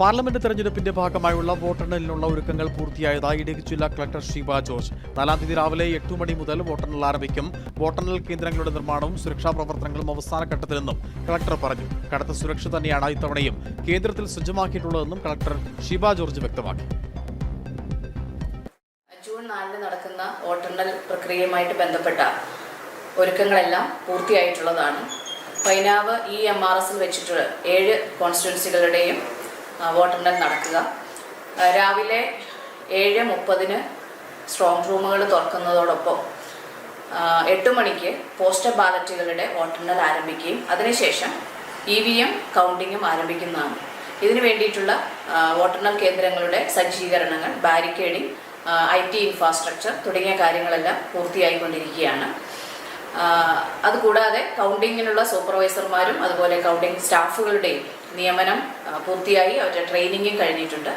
Parliament തെരഞ്ഞെടുപ്പിന്റെ ഭാഗമായുള്ള വോട്ടെണ്ണലിനുള്ള ഒരുക്കങ്ങൾ പൂർത്തിയായതായി ഇടുക്കി ജില്ലാ കളക്ടർ ശിവ ജോർജ്. നാലാം തീയതി രാവിലെ എട്ട് മണി മുതൽ വോട്ടെണ്ണൽ ആരംഭിക്കും. വോട്ടെണ്ണൽ കേന്ദ്രങ്ങളുടെ നിർമ്മാണവും സുരക്ഷാ പ്രവർത്തനങ്ങളും അവസാന ഘട്ടത്തിലെന്നും കളക്ടർ പറഞ്ഞു. കടുത്ത സുരക്ഷ തന്നെയാണ് ഇത്തവണയും കേന്ദ്രത്തിൽ സജ്ജമാക്കിയിട്ടുള്ളതെന്നും കളക്ടർ ശിവ ജോർജ് വ്യക്തമാക്കി. ജൂൺ നാലിന് നടക്കുന്ന വോട്ടെണ്ണൽ പ്രക്രിയയുമായിട്ട് ബന്ധപ്പെട്ട ഒരുക്കങ്ങളെല്ലാം പൂർത്തിയായിട്ടുള്ളതാണ്. പൈനാവ് ഇ എം ആർ എസിൽ വെച്ചിട്ടുള്ള ഏഴ് കോൺസ്റ്റിറ്റ്യുവൻസികളുടെയും വോട്ടെണ്ണൽ നടക്കുക. രാവിലെ ഏഴ് മുപ്പതിന് സ്ട്രോങ് റൂമുകൾ തുറക്കുന്നതോടൊപ്പം എട്ട് മണിക്ക് പോസ്റ്റൽ ബാലറ്റുകളുടെ വോട്ടെണ്ണൽ ആരംഭിക്കുകയും അതിനുശേഷം ഇ വി എം കൗണ്ടിങ്ങും ആരംഭിക്കുന്നതാണ്. ഇതിനു വേണ്ടിയിട്ടുള്ള വോട്ടെണ്ണൽ കേന്ദ്രങ്ങളുടെ സജ്ജീകരണങ്ങൾ ബാരിക്കേഡിംഗ് ഐ ടി ഇൻഫ്രാസ്ട്രക്ചർ തുടങ്ങിയ കാര്യങ്ങളെല്ലാം പൂർത്തിയായിക്കൊണ്ടിരിക്കുകയാണ്. അതുകൂടാതെ കൗണ്ടിങ്ങിനുള്ള സൂപ്പർവൈസർമാരും അതുപോലെ കൗണ്ടിങ് സ്റ്റാഫുകളുടെയും നിയമനം പൂർത്തിയായി അവരുടെ ട്രെയിനിങ്ങും കഴിഞ്ഞിട്ടുണ്ട്.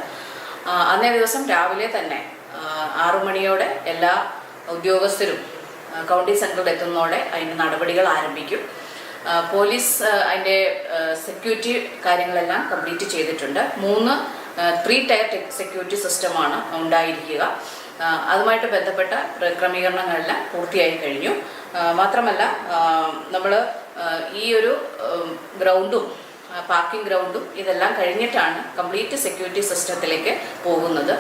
അന്നേ ദിവസം രാവിലെ തന്നെ ആറുമണിയോടെ ആറു മണിയോടെ എല്ലാ ഉദ്യോഗസ്ഥരും കൗണ്ടി സെന്ററിൽ എത്തുന്നതോടെ അതിന്റെ നടപടികൾ ആരംഭിക്കും. പോലീസ് അതിന്റെ സെക്യൂരിറ്റി കാര്യങ്ങളെല്ലാം കംപ്ലീറ്റ് ചെയ്തിട്ടുണ്ട്. മൂന്ന് ത്രീ ടയർ സെക്യൂരിറ്റി സിസ്റ്റമാണ് ഉണ്ടായിരിക്കുക. അതുമായിട്ട് ബന്ധപ്പെട്ട ക്രമീകരണങ്ങളെല്ലാം പൂർത്തിയായി കഴിഞ്ഞു. മാത്രമല്ല നമ്മൾ ഈ ഒരു ഗ്രൗണ്ടും പാർക്കിംഗ് ഗ്രൗണ്ടും ഇതെല്ലാം കഴിഞ്ഞിട്ടാണ് കംപ്ലീറ്റ് സെക്യൂരിറ്റി സിസ്റ്റത്തിലേക്ക് പോകുന്നത്.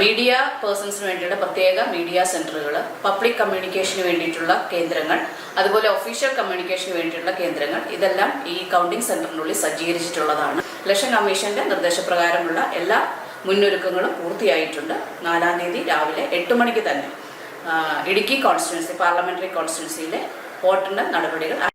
മീഡിയ പേഴ്സൺസിന് വേണ്ടിയുള്ള പ്രത്യേക മീഡിയ സെന്ററുകൾ പബ്ലിക് കമ്മ്യൂണിക്കേഷന് വേണ്ടിയിട്ടുള്ള കേന്ദ്രങ്ങൾ അതുപോലെ ഒഫീഷ്യൽ കമ്മ്യൂണിക്കേഷന് വേണ്ടിയിട്ടുള്ള കേന്ദ്രങ്ങൾ ഇതെല്ലാം ഈ കൗണ്ടിംഗ് സെന്ററിനുള്ളിൽ സജ്ജീകരിച്ചിട്ടുള്ളതാണ്. ഇലക്ഷൻ കമ്മീഷന്റെ നിർദ്ദേശപ്രകാരമുള്ള എല്ലാ മുന്നൊരുക്കങ്ങളും പൂർത്തിയായിട്ടുണ്ട്. നാലാം തീയതി രാവിലെ എട്ട് മണിക്ക് തന്നെ. ഇടുക്കി കോൺസ്റ്റിറ്റ്യുവൻസി പാർലമെന്ററി കോൺസ്റ്റിറ്റ്യുവൻസിയിലെ വോട്ടിന്റെ നടപടികൾ